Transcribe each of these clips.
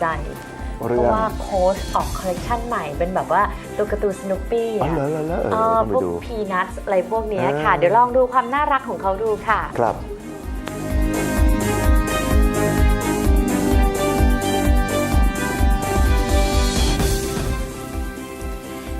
ใจเพเรื่อราะงว่าโค้ชออกคอลเลคชันใหม่เป็นแบบว่าตัวการ์ตูนสนุปปี้อ๋อเหรอเหรอเหรอเออเออต้องไปพวกดู พีนัทอะไรพวกเนี้ยค่ะ อ่า เดี๋ยวลองดูความน่ารักของเขาดูค่ะ ครับ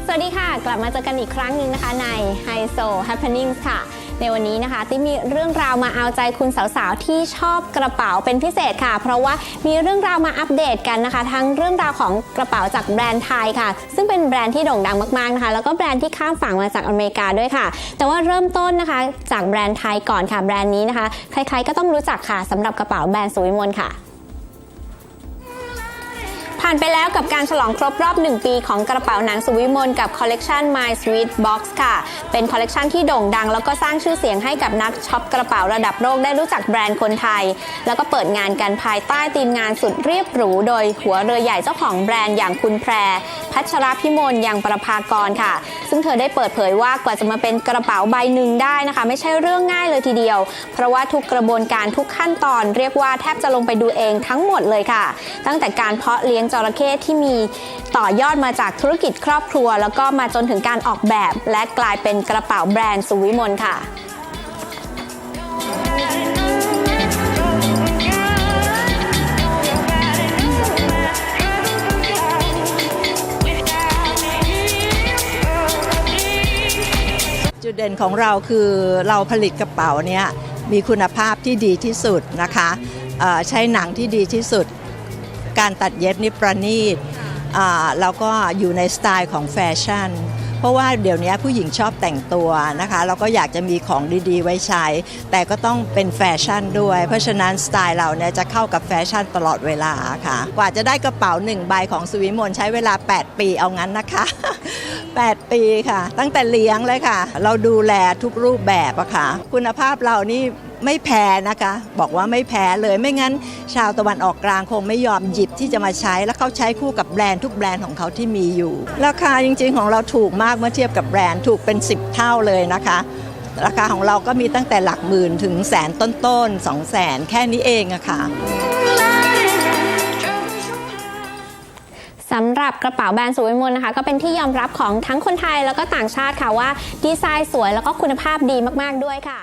สวัสดีค่ะ กลับมาเจอกันอีกครั้งหนึ่งนะคะใน h i s o Happenings ค่ะ ในวันนี้นะคะที่มีเรื่องราวมาเอาใจคุณสาวๆที่ชอบกระเป๋าเป็นพิเศษค่ะ เพราะว่ามีเรื่องราวมาอัปเดตกันนะคะ ทั้งเรื่องราวของกระเป๋าจากแบรนด์ไทยค่ะ ซึ่งเป็นแบรนด์ที่โด่งดังมากๆนะคะ แล้วก็แบรนด์ที่ข้ามฝั่งมาจากอเมริกาด้วยค่ะ แต่ว่าเริ่มต้นนะคะจากแบรนด์ไทยก่อนค่ะแบรนด์นี้นะคะ ใครๆก็ต้องรู้จักค่ะสำหรับกระเป๋าแบรนด์สุวิมลค่ะ ผ่านไปแล้วกับการฉลองครบรอบ 1 ปีของกระเป๋าหนังสุวิมลกับคอลเลกชัน My Sweet Box ค่ะ เป็นคอลเลกชันที่โด่งดัง แล้วก็สร้างชื่อเสียงให้กับนักช็อปกระเป๋าระดับโลกได้รู้จักแบรนด์คนไทย แล้วก็เปิดงานกันภายใต้ทีมงานสุดเรียบหรู โดยหัวเรือใหญ่เจ้าของแบรนด์อย่างคุณแพร พัชรพิมลยังประภากรค่ะ ซึ่งเธอได้เปิดเผยว่ากว่าจะมาเป็นกระเป๋าใบหนึ่งได้นะคะ ไม่ใช่เรื่องง่ายเลยทีเดียว เพราะว่าทุกกระบวนการทุกขั้นตอน เรียกว่าแทบจะลงไปดูเองทั้งหมดเลยค่ะ ตั้งแต่การเพาะเลี้ยงจระเข้ที่มีต่อยอดมาจากธุรกิจครอบครัว แล้วก็มาจนถึงการออกแบบ และกลายเป็นกระเป๋าแบรนด์สุวิมลค่ะจุดเด่นของเราคือเราผลิตกระเป๋าเนี่ยมีคุณภาพที่ดีที่สุดนะคะใช้หนังที่ดีที่สุด การตัดเย็บนี่ประณีตอ่าแล้วก็อยู่ในสไตล์ของแฟชั่น เพราะว่าเดี๋ยวนี้ผู้หญิงชอบแต่งตัวนะคะเราก็อยากจะมีของดีๆ ไว้ใช้ แต่ก็ต้องเป็นแฟชั่นด้วย เพราะฉะนั้นสไตล์เราเนี่ยจะเข้ากับแฟชั่นตลอดเวลาค่ะ กว่าจะได้กระเป๋าหนึ่งใบของสุวิมลใช้เวลา 8 ปีเอางั้นนะคะ 8 ปีค่ะ ตั้งแต่เลี้ยงเลยค่ะ เราดูแลทุกรูปแบบอะค่ะ คุณภาพเรานี่ ไม่แพ้นะคะ บอกว่าไม่แพ้เลยไม่งั้น ชาวตะวันออกกลางคงไม่ยอมหยิบที่จะมาใช้ แล้วเขาใช้คู่กับแบรนด์ทุกแบรนด์ของเขาที่มีอยู่ ราคาจริงๆของเราถูกมากเมื่อเทียบกับแบรนด์ถูกเป็น 10 เท่าเลยนะคะ ราคาของเราก็มีตั้งแต่หลักหมื่นถึงแสนต้นๆสองแสนแค่นี้เองอะค่ะสำหรับกระเป๋าแบรนด์สุวิมลนะคะ ก็เป็นที่ยอมรับของทั้งคนไทยแล้วก็ต่างชาติค่ะว่า ดีไซน์สวยแล้วก็คุณภาพดีมากๆด้วยค่ะ